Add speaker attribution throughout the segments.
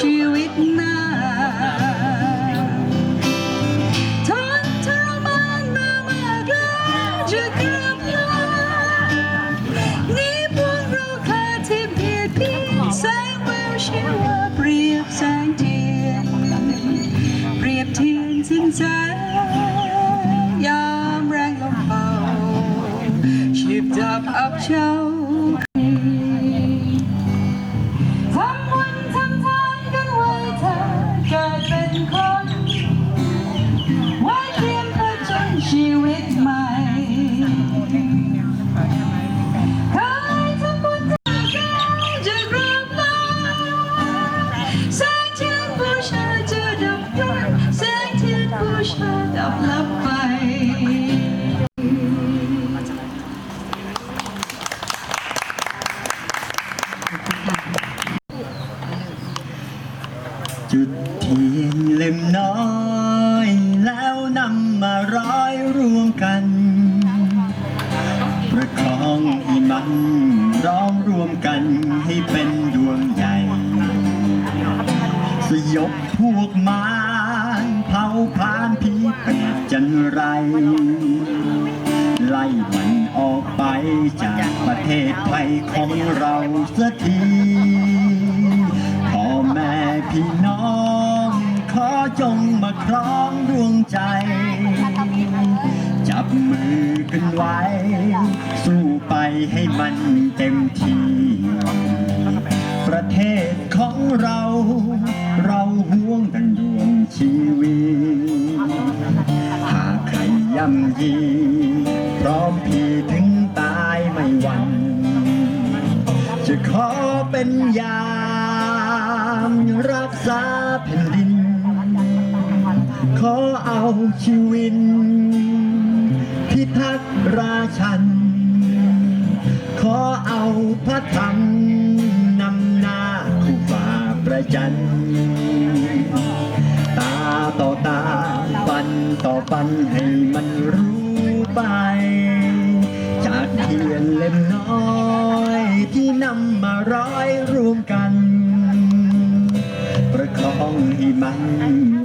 Speaker 1: ชีวิต จุดเทียนเล่มน้อยแล้
Speaker 2: วนำมาร้อยรวมกัน ประคองอีมันร้องรวมกันให้เป็นดวงใหญ่ สยบพวกมารเผาพานผีเป็ดจันไร ไล่มันออกไปจากประเทศไทยของเราสักที พี่น้องขอจงมาคล้องดวงใจ จับมือกันไว้ สู้ไปให้มันเต็มที่ ประเทศของเรา เราห่วงดังดวงชีวิต หากใครย่ำยีพร้อมพี่ถึงตายไม่หวันจะขอเป็นยา รักษาแผ่นดิน ขอเอาชีวิตพิทักษ์ราชัน ขอเอาพระธรรมนำหน้าคู่ฝ่าประจัน ตาต่อตา ปันต่อปันให้มันรู้ไป จากเทียนเล่มน้อยที่นำมาร้อยรวมกัน ประคองให้มัน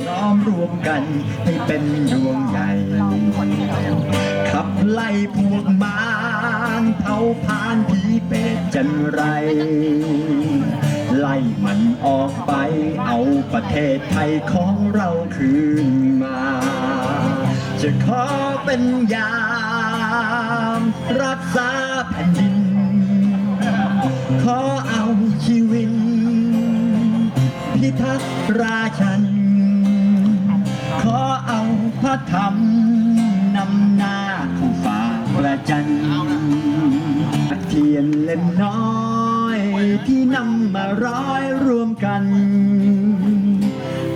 Speaker 2: ร้อมรวมกันให้เป็นดวงใหญ่ขับไล่พวกมารเผาพานผีเป็ดจันไร ไล่มันออกไปเอาประเทศไทยของเราคืนมา จะขอเป็นยาม รักษาแผ่นดิน ขอเอาชีวิต พิทักษ์ราชัน ขอเอาพระธรรมนำหน้าคู่ฝ่าประจันเทียนเล่มน้อยที่นำมาร้อยรวมกัน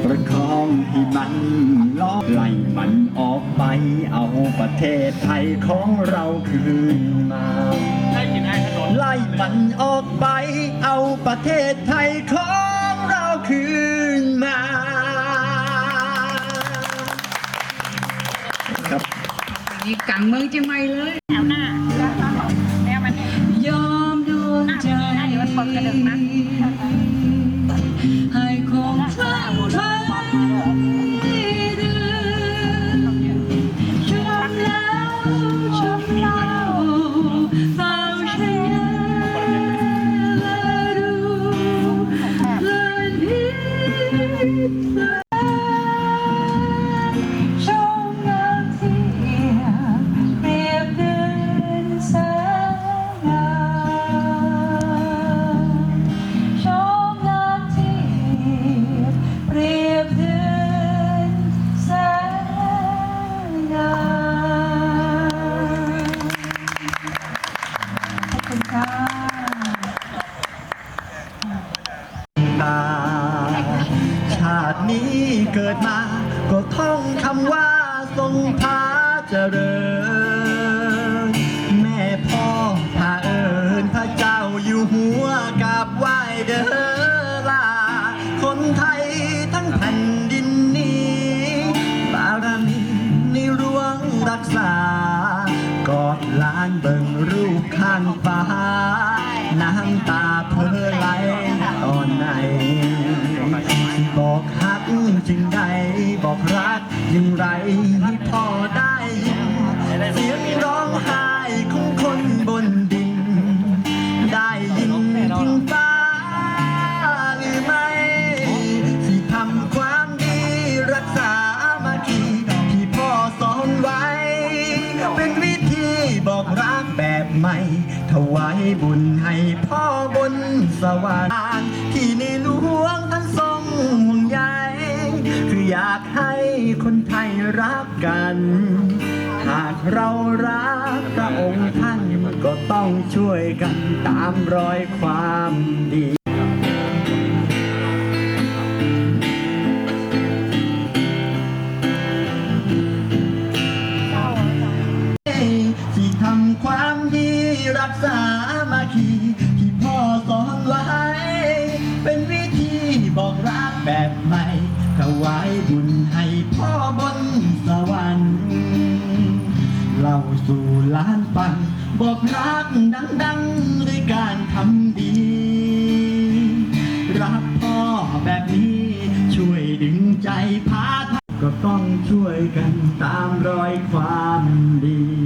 Speaker 2: ประคองให้มันล้อไล่มันออกไปเอาประเทศไทยของเราคืนมาไล่มันออกไปเอาประเทศไทยของ นี่
Speaker 1: กังเมืองเชียงใหม่เลย คุณค่ะ
Speaker 2: ตา ชาตินี้เกิดมา ก็ท่องคำว่าทรงพาเจริญ แม่พ่อพาเอิญพระเจ้าอยู่หัวกับไหวเด้อลา คนไทยทั้งแผ่นดินนี้ บารมีในหลวงรักษา อบล้านเบิ่งรูปข้างฟ้า น้ำตาเพ้อไหลตอนไหนบอกฮักจึงใดบอกรักยังไร วายบุญให้พ่อบนสวรรค์ที่ในหลวงท่านทรงห่วงใยคืออยากให้คนไทยรักกัน หากเรารักพระองค์ท่านก็ต้องช่วยกันตามรอยความดี ดังๆด้วยการทำดี รักพ่อแบบนี้ ช่วยดึงใจพาทาก็ต้องช่วยกันตามรอยความดี